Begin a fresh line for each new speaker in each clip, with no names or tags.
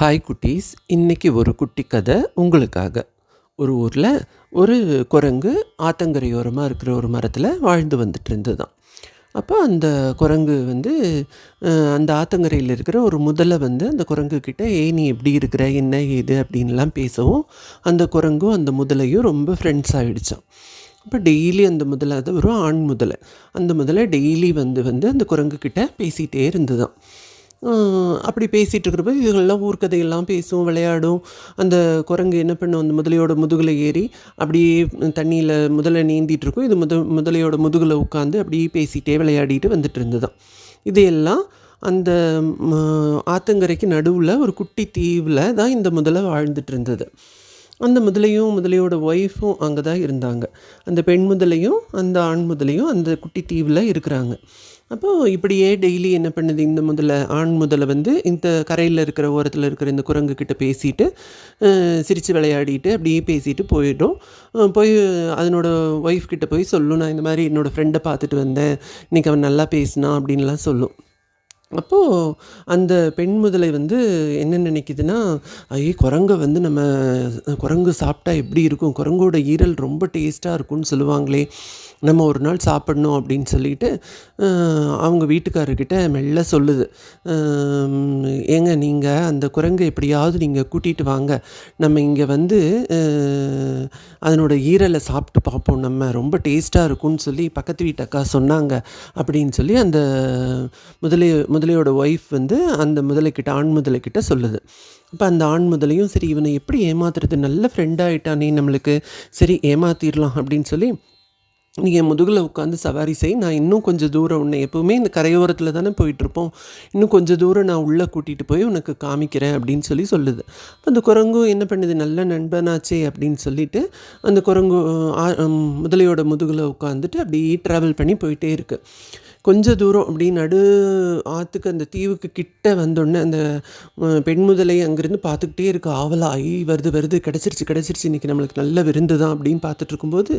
Hi குட்டீஸ். இன்றைக்கி ஒரு குட்டி கதை உங்களுக்காக. ஒரு ஊரில் ஒரு குரங்கு ஆத்தங்கரையோரமாக இருக்கிற ஒரு மரத்தில் வாழ்ந்து வந்துட்டு இருந்ததாம் அப்போ அந்த குரங்கு வந்து அந்த ஆத்தங்கரையில் இருக்கிற ஒரு முதலை வந்து அந்த குரங்கு கிட்டே ஏ நீ எப்படி இருக்கிற? என்ன ஏது? அப்படின்லாம் பேசவும் அந்த குரங்கும் அந்த முதலையும் ரொம்ப ஃப்ரெண்ட்ஸ் ஆகிடுச்சான் அப்போ டெய்லி அந்த முதலை அது ஒரு ஆண் முதலை. அந்த முதலை டெய்லி வந்து வந்து அந்த குரங்கு கிட்டே பேசிகிட்டே இருந்ததாம் அப்படி பேசிகிட்டு இருக்கிறப்ப இதுகள்லாம் ஊர்க்கதையெல்லாம் பேசும் விளையாடும். அந்த குரங்கு என்ன பண்ணும்? அந்த முதலையோட முதுகில் ஏறி அப்படியே தண்ணியில் முதல்ல நீந்திகிட்டு இருக்கும் இது முத முதலையோட முதுகில் உட்காந்து அப்படியே பேசிகிட்டே விளையாடிட்டு வந்துட்டு இருந்ததாம் இதையெல்லாம் அந்த ஆத்தங்கரைக்கு நடுவில் ஒரு குட்டி தீவில் தான் இந்த முதலை வாழ்ந்துட்டு இருந்தது அந்த முதலையும் முதலையோட ஒய்ஃபும் அங்கே தான் இருந்தாங்க. அந்த பெண் முதலையும் அந்த ஆண் முதலையும் அந்த குட்டி தீவில் இருக்கிறாங்க. அப்போது இப்படியே டெய்லி என்ன பண்ணுது? இந்த முதல்ல ஆண் முதலை வந்து இந்த கரையில் இருக்கிற ஓரத்தில் இருக்கிற இந்த குரங்கு கிட்ட பேசிட்டு சிரித்து விளையாடிட்டு அப்படியே பேசிட்டு போயிடும். போய் அதனோட ஒய்ஃப் கிட்ட போய் சொல்லும். நான் இந்த மாதிரி என்னோடய ஃப்ரெண்டை பார்த்துட்டு வந்தேன். இன்னைக்கு அவன் நல்லா பேசினான் அப்படின்லாம் சொல்லும். அப்போது அந்த பெண் முதலை வந்து என்ன நினைக்குதுன்னா ஐயே குரங்கை வந்து நம்ம குரங்கு சாப்பிட்டா எப்படி இருக்கும்? குரங்கோட ஈரல் ரொம்ப டேஸ்ட்டாக இருக்கும்னு சொல்லுவாங்களே. நம்ம ஒரு நாள் சாப்பிடணும் அப்படின்னு சொல்லிட்டு அவங்க வீட்டுக்காரர்கிட்ட மெல்ல சொல்லுது. ஏங்க நீங்கள் அந்த குரங்கை எப்படியாவது நீங்கள் கூட்டிகிட்டு வாங்க. நம்ம இங்கே வந்து அதனோட ஈரலை சாப்பிட்டு பார்ப்போம். நம்ம ரொம்ப டேஸ்ட்டாக இருக்கும்னு சொல்லி பக்கத்து வீட்டு அக்கா சொன்னாங்க அப்படின்னு சொல்லி அந்த முதலை முதலையோட ஒய்ஃப் வந்து அந்த முதலைக்கிட்ட ஆண் முதலைக்கிட்ட சொல்லுது. இப்போ அந்த ஆண் முதலையும் சரி இவனை எப்படி ஏமாத்துறது? நல்ல ஃப்ரெண்டாகிட்டானே நம்மளுக்கு. சரி ஏமாத்திடலாம் அப்படின்னு சொல்லி நீ என் முதுகில் உட்காந்து சவாரி செய். நான் இன்னும் கொஞ்சம் தூரம் உன்னை எப்போவுமே இந்த கரையோரத்தில் தானே போயிட்டுருப்போம். இன்னும் கொஞ்சம் தூரம் நான் உள்ளே கூட்டிகிட்டு போய் உனக்கு காமிக்கிறேன் அப்படின்னு சொல்லி சொல்லுது. அந்த குரங்கும் என்ன பண்ணுது? நல்ல நண்பனாச்சே அப்படின்னு சொல்லிட்டு அந்த குரங்கு முதலையோட முதுகில் உட்காந்துட்டு அப்படியே ட்ராவல் பண்ணி போயிட்டே இருக்கு. கொஞ்ச தூரம் அப்படி நடு ஆற்றுக்கு அந்த தீவுக்கு கிட்ட வந்தோடனே அந்த பெண் முதலை அங்கேருந்து பார்த்துக்கிட்டே இருக்கு. ஆவலா ஐ வருது வருது கிடச்சிருச்சு கிடச்சிருச்சு. இன்றைக்கி நம்மளுக்கு நல்ல விருந்து தான் அப்படின்னு பார்த்துட்டு இருக்கும்போது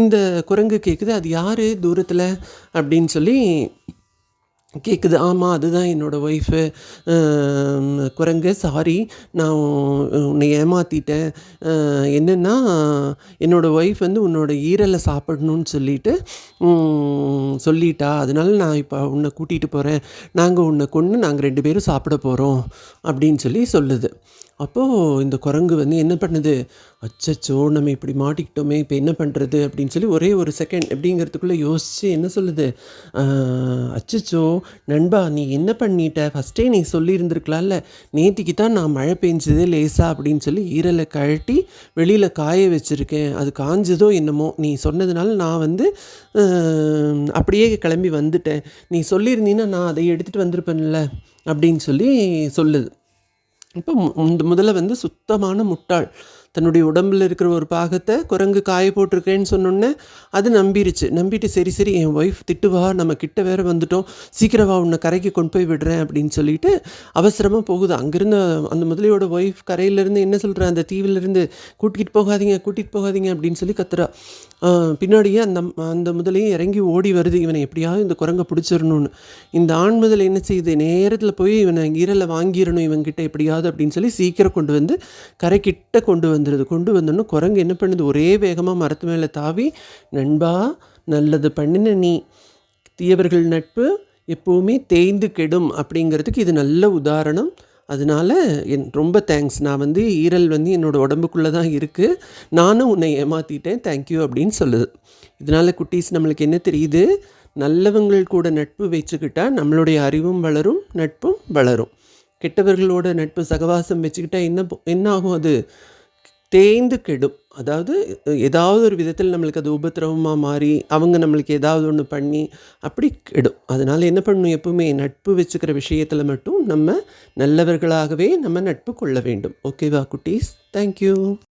இந்த குரங்கு குரங்கு கேட்குது அது யார்? தூரத்தில்? அப்படின்னு சொல்லி கேட்குது ஆமாம் அதுதான் என்னோடய ஒய்ஃபு குரங்கு சாரி நான் உன்னை ஏமாற்றிட்டேன் என்னென்னா என்னோடய ஒய்ஃப் வந்து உன்னோட ஈரலை சாப்பிடணும்னு சொல்லிட்டு சொல்லிட்டா. அதனால் நான் இப்போ உன்னை கூட்டிகிட்டு போகிறேன் நாங்கள் உன்னை கொண்டு நாங்கள் ரெண்டு பேரும் சாப்பிட போகிறோம் அப்படின்னு சொல்லி சொல்லுது. அப்போது இந்த குரங்கு வந்து என்ன பண்ணுது? அச்சச்சோ நம்ம இப்படி மாட்டிக்கிட்டோமே இப்போ என்ன பண்ணுறது அப்படின்னு சொல்லி ஒரே ஒரு செகண்ட் அப்படிங்கிறதுக்குள்ளே யோசித்து என்ன சொல்லுது? அச்சச்சோ நண்பா நீ என்ன பண்ணிட்ட? ஃபஸ்ட்டே நீ சொல்லியிருந்திருக்கலாம்ல. நேத்திக்கு தான் நான் மழை பெஞ்சதே லேசா அப்படின்னு சொல்லி ஈரலை கழட்டி வெளியில் காய வச்சுருக்கேன். அது காஞ்சதோ என்னமோ நீ சொன்னதுனால நான் வந்து அப்படியே கிளம்பி வந்துட்டேன். நீ சொல்லியிருந்தீன்னா நான் அதை எடுத்துகிட்டு வந்திருப்பேன்ல அப்படின்னு சொல்லி சொல்லுது. இப்போ முதல்ல வந்து சுத்தமான முட்டாள். தன்னுடைய உடம்பில் இருக்கிற ஒரு பாகத்தை குரங்கு காய போட்டிருக்கேன்னு சொன்னோன்னே அது நம்பிருச்சு. நம்பிட்டு சரி சரி என் ஒய்ஃப் திட்டுவா நம்ம கிட்ட வேற வந்துட்டோம். சீக்கிரம் வா உன்னை கரைக்கு கொண்டு போய் விடுறேன் அப்படின்னு சொல்லிட்டு அவசரமாக போகுது. அங்கேருந்து அந்த முதலையோட ஒய்ஃப் கரையிலேருந்து என்ன சொல்கிறேன் அந்த தீவிலிருந்து கூட்டிகிட்டு போகாதீங்க கூட்டிகிட்டு போகாதீங்க அப்படின்னு சொல்லி கத்துறா. பின்னாடியே அந்த அந்த முதலையும் இறங்கி ஓடி வருது. இவனை எப்படியாவது இந்த குரங்கை பிடிச்சிடணும்னு. இந்த ஆண் முதல் என்ன செய்யுது நேரத்தில் போய் இவனை ஈரலை வாங்கிடணும் இவன்கிட்ட எப்படியாவது அப்படின்னு சொல்லி சீக்கிரம் கொண்டு வந்து கரைக்கிட்ட கொண்டு வந்து வந்துடுது கொண்டு வந்தோன்னு குரங்கு என்ன பண்ணுது? ஒரே வேகமாக மரத்து மேலே தாவி நண்பா நல்லது பண்ணின நீ. தீயவர்கள் நட்பு எப்போவுமே தேய்ந்து கெடும் அப்படிங்கிறதுக்கு இது நல்ல உதாரணம். அதனால என் ரொம்ப தேங்க்ஸ். நான் வந்து ஈரல் வந்து என்னோடய உடம்புக்குள்ளே தான் இருக்குது நானும் உன்னை ஏமாற்றிட்டேன் தேங்க்யூ அப்படின்னு சொல்லுது. இதனால் குட்டீஸ் நம்மளுக்கு என்ன தெரியுது? நல்லவங்கள் கூட நட்பு வச்சுக்கிட்டால் நம்மளுடைய அறிவும் வளரும் நட்பும் வளரும். கெட்டவர்களோட நட்பு சகவாசம் வச்சுக்கிட்டால் என்ன என்ன ஆகும் அது? தேய்ந்து கெடும். அதாவது ஏதாவது ஒரு விதத்தில் நம்மளுக்கு அது உபத்திரவமாக மாறி அவங்க நம்மளுக்கு ஏதாவது ஒன்று பண்ணி அப்படி கெடும். அதனால் என்ன பண்ணணும் எப்பவுமே நட்பு வச்சுக்கிற விஷயத்தில் மட்டும் நம்ம நல்லவர்களாகவே நம்ம நட்பு கொள்ள வேண்டும். ஓகேவா குட்டீஸ்? தேங்க்யூ